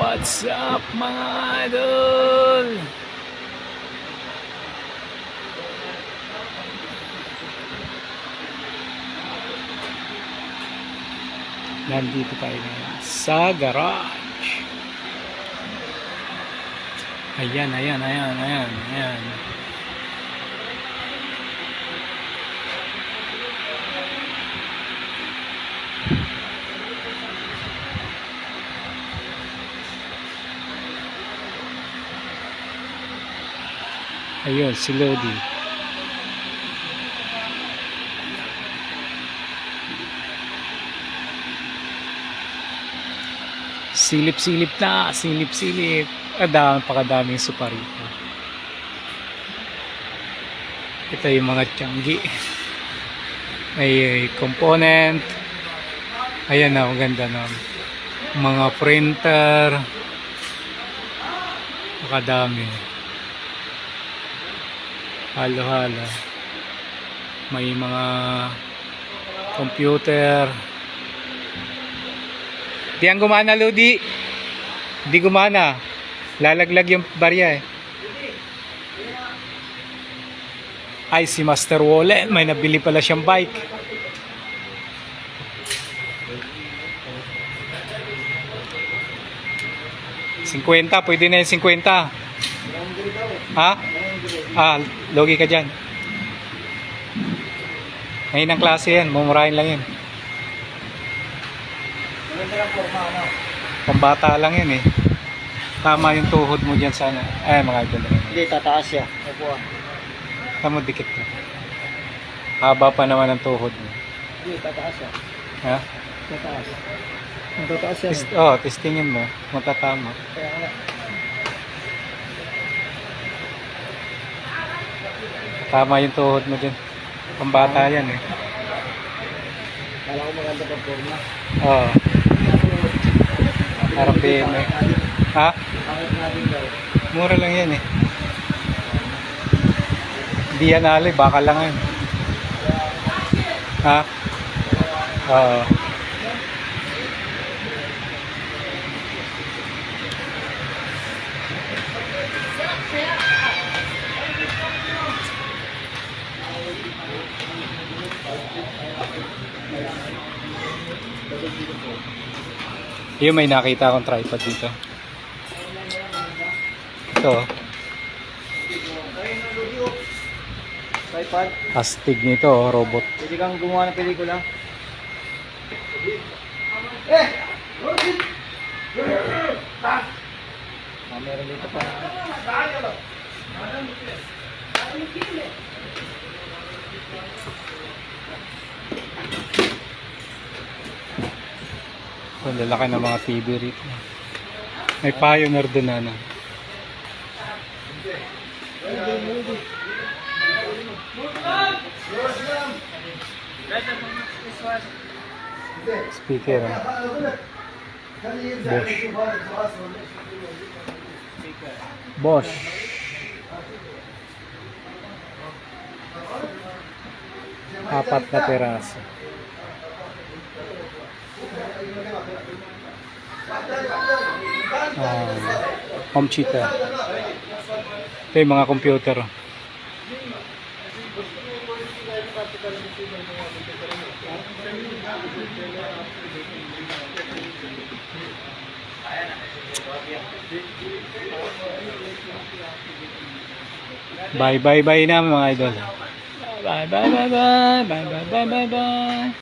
What's up mga idol? Nandito tayo ngayon sa garage. Ayan, ayan, ayan, ayan, ayan. Ayun, si Lodi. Silip-silip na, silip-silip. Ada, pakadaming suparito. Ito yung mga tiyanggi. May component. Ayan na, ang ganda na. Mga printer. Pakadami. Halo-halo. May mga computer. Di ang gumana, Lodi. Di gumana. Lalaglag yung barya eh. Ay, si Master Wallet. May nabili pala siyang bike. Cinquenta, pwede na yung 50. Ha? Ah, logi ka dyan. Ngayon ang klase yan, mumurahin lang yan. Maganda lang forma, ano? Pambata lang yan eh. Tama yung tuhod mo dyan sana. Ay, mga idol. Hindi, tataas siya. Opo. ah. Tama dikit ka. Haba pa naman ang tuhod mo. Hindi, tataas siya. Ha? Tataas. Ang tataas siya. Test, oh, testingin mo. Matatama. Kaya nga. Tama yung tuhod mo dyan. Pambata yan eh. Kala ko maganda pag forma. Oo. Parang BM eh. Ha? Mura lang yan eh. Hindi yan alay, baka lang yan. Ha? Oo. Yung may nakita akong tripod dito. Ito, Tripod. astig nito, oh, robot. Pwede kang gumawa ng pelikula. Ah, meron dito pa. Ang lalaki ng mga TV rito. May pioneer din na ano. Speaker. ah. Bosch. Bosch. Apat na peraso. Ah, home cheater. Ito yung mga computer. Bye bye bye na mga idol. Bye bye bye bye bye bye bye bye bye.